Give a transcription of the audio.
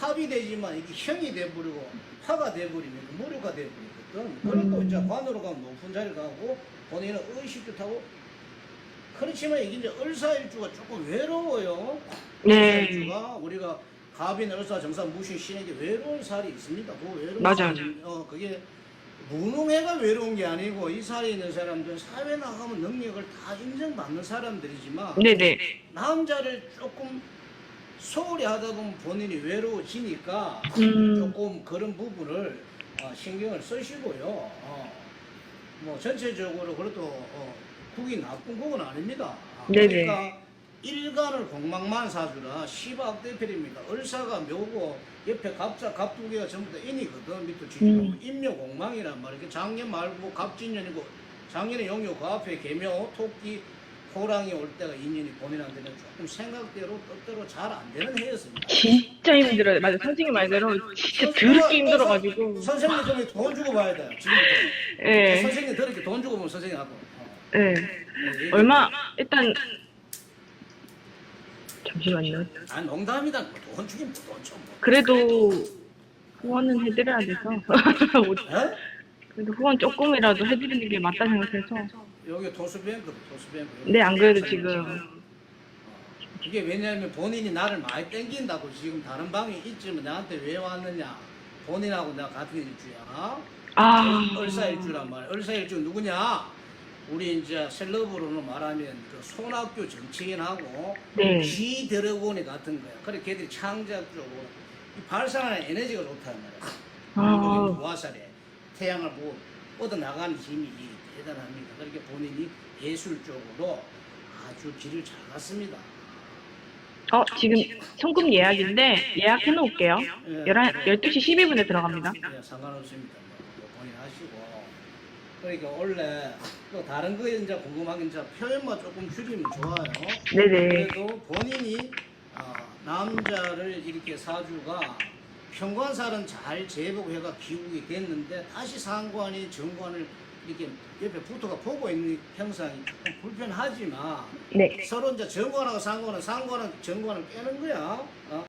합의되지만 이게 형이 돼버리고 화가 돼버리면 무료가 돼버리거든. 그리고 이제 관으로 가면 높은 자리 가고 본인은 의식도 타고 그렇지만 이게 이제 을사일주가 조금 외로워요. 네. 을사일주가 우리가 갑인 을사 정상 무신 신에게 외로운 살이 있습니다. 그 외로운 맞아요. 살이, 어 그게 무능해가 외로운 게 아니고 이 살에 있는 사람들은 사회 나가면 능력을 다 인정받는 사람들이지만 네네. 남자를 조금 소홀히 하다 보면 본인이 외로워지니까 음. 조금 그런 부분을 어, 신경을 쓰시고요. 어, 뭐 전체적으로 그래도 어, 국이 나쁜 국은 아닙니다. 아, 네네. 그러니까 일간을 공망만 사주라 시박 대필입니다. 을사가 묘고 옆에 갑자 갑두 개가 전부 다 인이거든. 밑도 지지고 음. 인묘 공망이란 말이야. 작년 말고 갑진년이고 작년에 용요 그 앞에 개묘 토끼 호랑이 올 때가 인연이 본인한테는 조금 생각대로 뜻대로 잘 안 되는 해였습니다. 진짜 힘들어요. 맞아. 선생님 말대로 진짜 더럽게 힘들어가지고. 선생님 좀 돈 주고 봐야 돼요. 지금부터. 예. 선생님 더럽게 돈 주고 보면 선생님 하고. 어. 예. 예, 얼마, 일단. 잠시만요. 아 농담이다. 돈 주긴 돈 좀. 뭐. 그래도 후원은 해드려야 돼서. 에? 그래도 후원 조금이라도 해드리는 게 맞다 생각해서. 여기 도수뱅크, 도수뱅크. 네, 안 그래도 지금. 이게 왜냐하면 본인이 나를 많이 땡긴다고 지금 다른 방에 있지만 나한테 왜 왔느냐. 본인하고 내가 같은 일주야. 아. 을사일주란 말이야. 을사일주 누구냐? 우리 이제 셀럽으로는 말하면 그 손학규 정치인하고 네. 지 드래곤이 같은 거야. 그래 걔들이 창작적으로 이 발산하는 에너지가 좋다는 말이야. 아. 무화살에 태양을 보고 뻗어 나가는 힘이 대단합니다. 그렇게 본인이 예술적으로 아주 길을 잘 갔습니다. 어, 지금 송금 예약인데 예약해 놓을게요. 예. 11, 12시 12분에 들어갑니다. 예, 상관없습니다. 뭐 본인 하시고. 그러니까 원래 또 다른 거 이제 궁금한 게 이제 표현만 조금 줄이면 좋아요. 네네. 그래도 본인이 어, 남자를 이렇게 사주가 평관살은 잘 제복해가 귀국이 됐는데 다시 상관이 정관을 이렇게 옆에 붙어가 보고 있는 형상이 불편하지만 네. 서로 이제 정관하고 상관은 상관은 정관을 깨는 거야. 어?